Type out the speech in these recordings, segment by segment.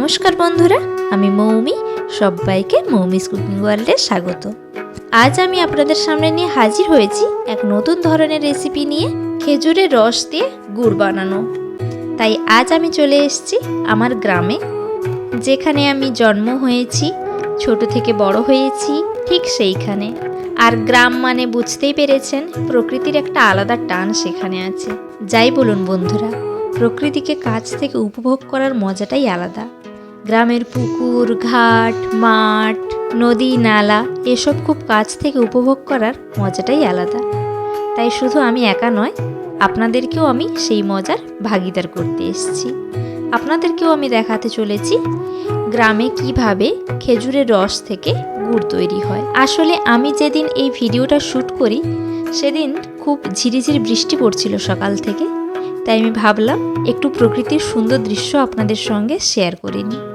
নমস্কার বন্ধুরা, আমি মৌমি, সবাইকে মৌমিস কুকিং ওয়ার্ল্ডে স্বাগত। আজ আমি আপনাদের সামনে নিয়ে হাজির হয়েছি এক নতুন ধরনের রেসিপি নিয়ে খেজুরের রস দিয়ে গুড় বানানো। তাই আজ আমি চলে এসেছি আমার গ্রামে, যেখানে আমি জন্ম হয়েছি, ছোট থেকে বড় হয়েছি, ঠিক সেইখানে। আর গ্রাম মানে বুঝতেই পেরেছেন, প্রকৃতির একটা আলাদা টান সেখানে আছে। যাই বলুন বন্ধুরা, প্রকৃতিকে কাছ থেকে উপভোগ করার মজাটাই আলাদা। গ্রামের পুকুর, ঘাট, মাঠ, নদী, নালা এসব খুব কাছ থেকে উপভোগ করার মজাটাই আলাদা। তাই শুধু আমি একা নয়, আপনাদেরকেও আমি সেই মজার ভাগিদার করতে এসেছি। আপনাদেরকেও আমি দেখাতে চলেছি গ্রামে কীভাবে খেজুরের রস থেকে গুড় তৈরি হয়। আসলে আমি যেদিন এই ভিডিওটা শ্যুট করি, সেদিন খুব ঝিরিঝিরি বৃষ্টি পড়ছিল সকাল থেকে। তাই আমি ভাবলাম, একটু প্রকৃতির সুন্দর দৃশ্য আপনাদের সঙ্গে শেয়ার করে নিই।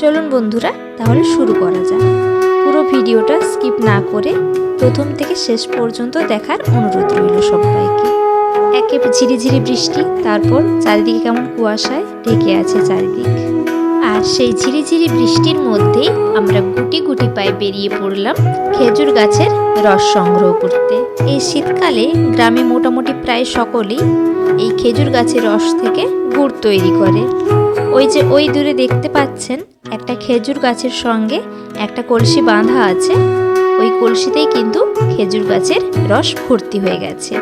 চলুন বন্ধুরা, তাহলে শুরু করা যাক। পুরো ভিডিওটা স্কিপ না করে প্রথম থেকে শেষ পর্যন্ত দেখার অনুরোধ রইল সবাইকে। একে ঝিরিঝিরি বৃষ্টি, তারপর চারিদিকে কেমন কুয়াশায় ঢেকে আছে চারিদিক। আর সেই ঝিরিঝিরি বৃষ্টির মধ্যেই আমরা গুটি গুটি পায়ে বেরিয়ে পড়লাম খেজুর গাছের রস সংগ্রহ করতে। এই শীতকালে গ্রামে মোটামুটি প্রায় সকলেই এই খেজুর গাছের রস থেকে গুড় তৈরি করে। ওই যে ওই দূরে দেখতে পাচ্ছেন, একটা খেজুর গাছের সঙ্গে একটা কলসি বাঁধা আছে। ওই কলসিতেই কিন্তু খেজুর গাছের রস ভর্তি হয়ে গেছে।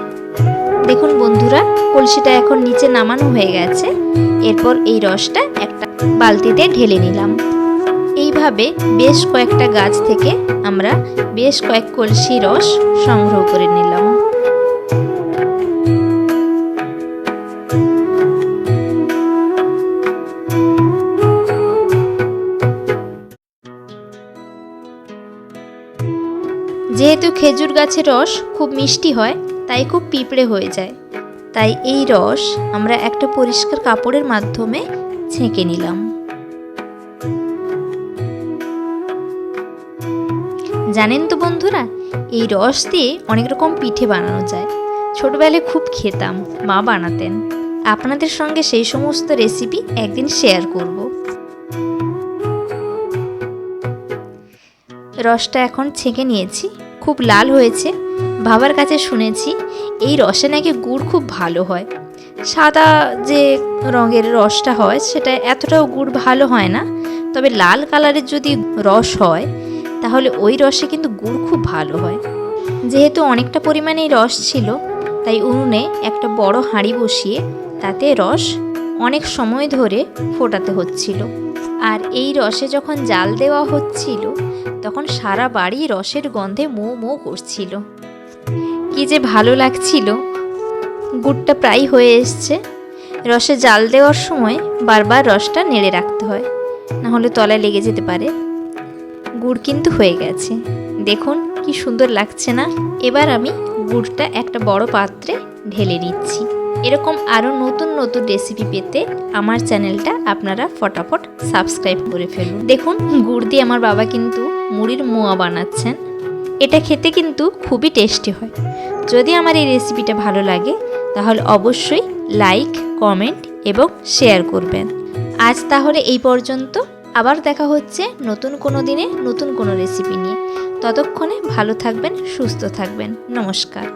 দেখুন বন্ধুরা, কলসিটা এখন নিচে নামানো হয়ে গেছে। এরপর এই রসটা একটা বালতিতে ঢেলে নিলাম। এইভাবে বেশ কয়েকটা গাছ থেকে আমরা বেশ কয়েক কলসি রস সংগ্রহ করে নিলাম। যেহেতু খেজুর গাছের রস খুব মিষ্টি হয়, তাই খুব পিঁপড়ে হয়ে যায়। তাই এই রস আমরা একটা পরিষ্কার কাপড়ের মাধ্যমে ছেঁকে নিলাম। জানেন তো বন্ধুরা, এই রস দিয়ে অনেক রকম পিঠে বানানো যায়। ছোটবেলায় খুব খেতাম, মা বানাতেন। আপনাদের সঙ্গে সেই সমস্ত রেসিপি একদিন শেয়ার করব। রসটা এখন ছেঁকে নিয়েছি। খুব লাল হয়েছে। বাবার কাছে শুনেছি, এই রসে নাকি গুড় খুব ভালো হয়। সাদা যে রঙের রসটা হয়, সেটা এতটাও গুড় ভালো হয় না। তবে লাল কালারের যদি রস হয়, তাহলে ওই রসে কিন্তু গুড় খুব ভালো হয়। যেহেতু অনেকটা পরিমাণেই রস ছিল, তাই উনুনে একটা বড় হাঁড়ি বসিয়ে তাতে রস অনেক সময় ধরে ফোটাতে হচ্ছিল। আর এই রসে যখন জাল দেওয়া হচ্ছিল, তখন সারা বাড়ি রসের গন্ধে মো মো করছিল। কি যে ভালো লাগছিল। গুড়টা প্রায় হয়ে এসছে। রসে জাল দেওয়ার সময় বারবার রসটা নেড়ে রাখতে হয়, না হলে তলায় লেগে যেতে পারে। গুড় কিন্তু হয়ে গেছে। দেখুন কি সুন্দর লাগছে না। এবার আমি গুড়টা একটা বড় পাত্রে ঢেলে নিচ্ছি। এরকম আরও নতুন নতুন রেসিপি পেতে আমার চ্যানেলটা আপনারা ফটাফট সাবস্ক্রাইব করে ফেলুন। দেখুন গুড় দিয়ে আমার বাবা কিন্তু মুড়ির মোয়া বানাচ্ছেন। এটা খেতে কিন্তু খুবই টেস্টি হয়। যদি আমার এই রেসিপিটা ভালো লাগে, তাহলে অবশ্যই লাইক কমেন্ট এবং শেয়ার করবেন। আজ তাহলে এই পর্যন্ত। আবার দেখা হচ্ছে নতুন কোনো দিনে নতুন কোনো রেসিপি নিয়ে। ততক্ষণে ভালো থাকবেন, সুস্থ থাকবেন। নমস্কার।